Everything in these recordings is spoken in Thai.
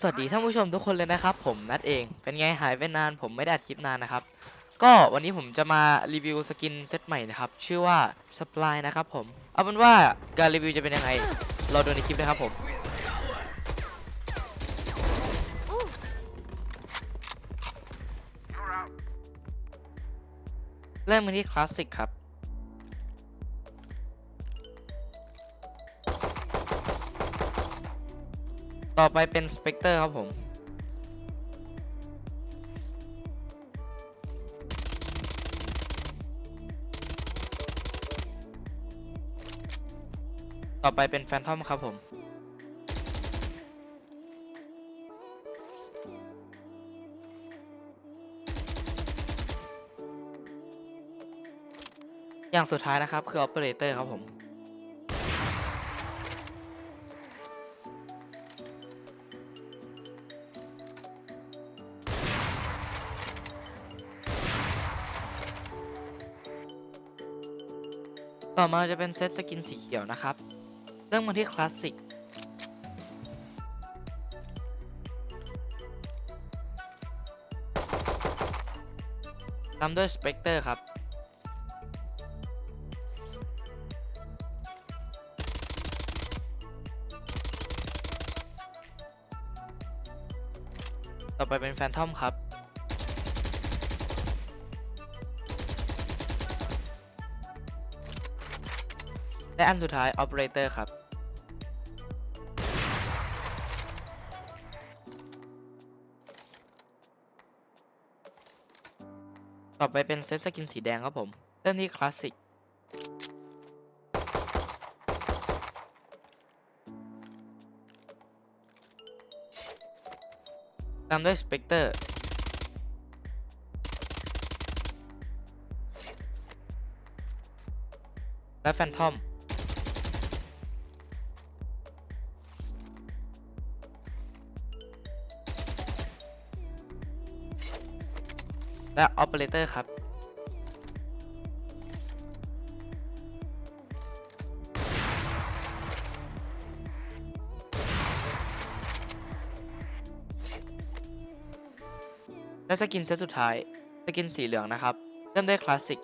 สวัสดีท่านผู้ชมทุกคนเลยนะครับ ผมนัดเองเป็นไงหายไปนาน ผมไม่ได้อัดคลิปนานนะครับ ก็วันนี้ผมจะมารีวิวสกินเซตใหม่นะครับ ชื่อว่า Supply นะครับผม เอาเป็นว่าการรีวิวจะเป็นยังไงรอดูในคลิปนะครับผมเริ่มกันที่คลาสสิกครับ ต่อไปเป็นสเปกเตอร์ครับผม ต่อไปเป็นแฟนทอมครับผม อย่างสุดท้ายนะครับคือ Operator ครับผม ต่อมาจะเป็นเซตสกินสีเขียวนะครับ เริ่มมาที่คลาสสิก ตามด้วยสเปกเตอร์ครับ ต่อไปเป็นแฟนทอมครับ และอันสุดท้าย Operator ครับต่อไปเป็นเซตสกินสีแดงครับผม เริ่มที่คลาสสิก ตามด้วยสเปกเตอร์ และแฟนทอม และออ p เปอเรเตอร์ครับ และสกินเซตสุดท้าย สกินสีเหลืองนะครับ เริ่มด้วยคลาสสิก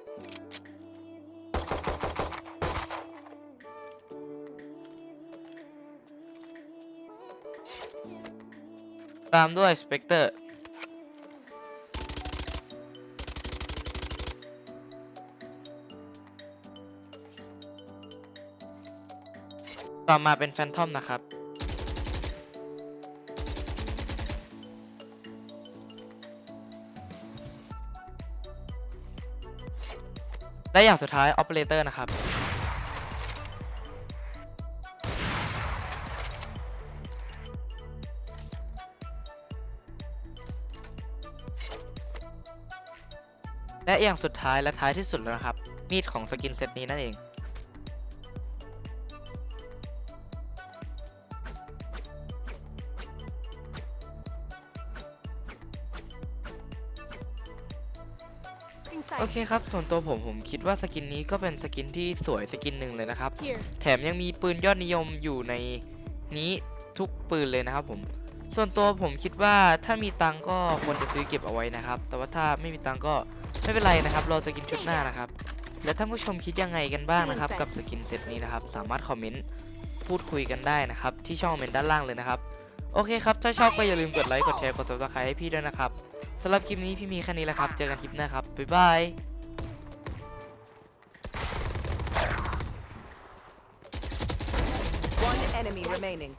ตามด้วยสเปกเตอร์ ต่อมาเป็นแฟนทอมนะครับ และอย่างสุดท้าย Operator นะครับ และอย่างสุดท้ายและท้ายที่สุดแล้วนะครับ มีดของสกินเซตนี้นั่นเอง โอเคครับ ส่วนตัวผมผมคิดว่าสกินนี้ก็เป็นสกินที่สวยสกินหนึ่งเลยนะครับ Here. แถมยังมีปืนยอดนิยมอยู่ในนี้ทุกปืนเลยนะครับผม ส่วนตัวผมคิดว่าถ้ามีตังค์ก็ควรจะซื้อเก็บเอาไว้นะครับ แต่ว่าถ้าไม่มีตังค์ก็ไม่เป็นไรนะครับ รอสกินชุดหน้านะครับ และท่านผู้ชมคิดยังไงกันบ้างนะครับ กับสกินเซตนี้นะครับ สามารถคอมเมนต์พูดคุยกันได้นะครับ ที่ช่องคอมเมนต์ด้านล่างเลยนะครับ โอเคครับ ถ้าชอบก็อย่าลืมกดไลค์ กดแชร์ กด subscribe ให้พี่ด้วยนะครับสำหรับคลิปนี้พี่มีแค่นี้แหละครับ เจอกันคลิปหน้าครับ บ๊ายบาย One enemy remaining.